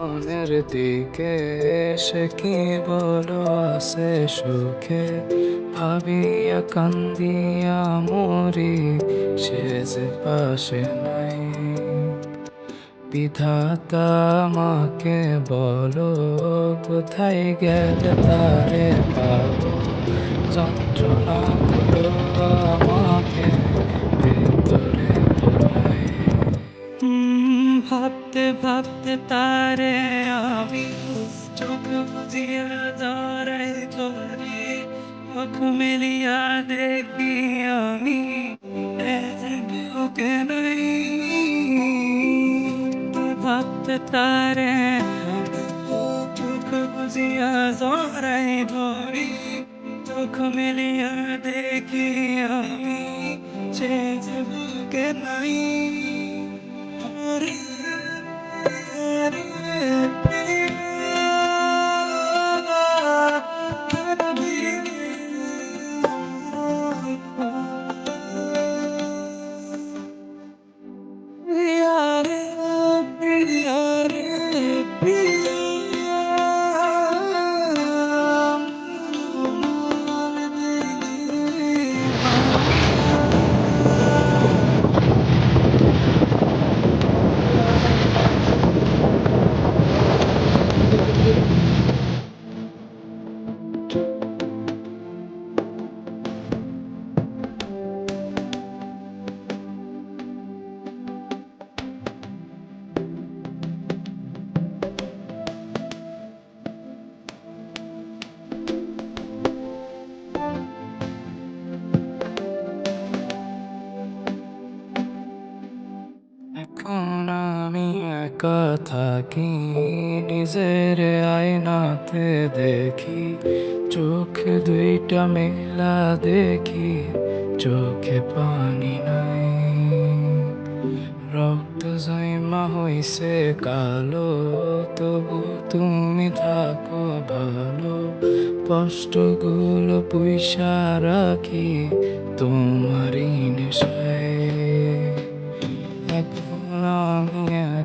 মনের দিকে সে কি বলো আছে সুখে? ভাবিয়া কান্দিয়া মরি যে পাশে নাই। বিধাতা আমাকে বলো, কোথায় গেলে তারে পাবো? যন্ত্রণা গুলো আমাকে, ভিতরে ভাবতে ভাবতে তারে আমি চোখ বুঝিয়া ধরাই ধরে চোখ মিলিয়া দেখি আমি ওকে নাই ভাবতে তারে চোখ বুঝিয়া ধরাই ধরি চোখ মিলিয়া দেখি আমি সে যে বুকে নাই me. আমি একা থাকি নিজের আয়নাতে দেখি চোখে দুইটা মেলা দেখি চোখে পানি নাই রক্ত জমা হইছে কালো তবু তুমি থাকো ভালো কষ্টগুলো পুইসা রাখি তোমারই নেশায়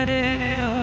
हरे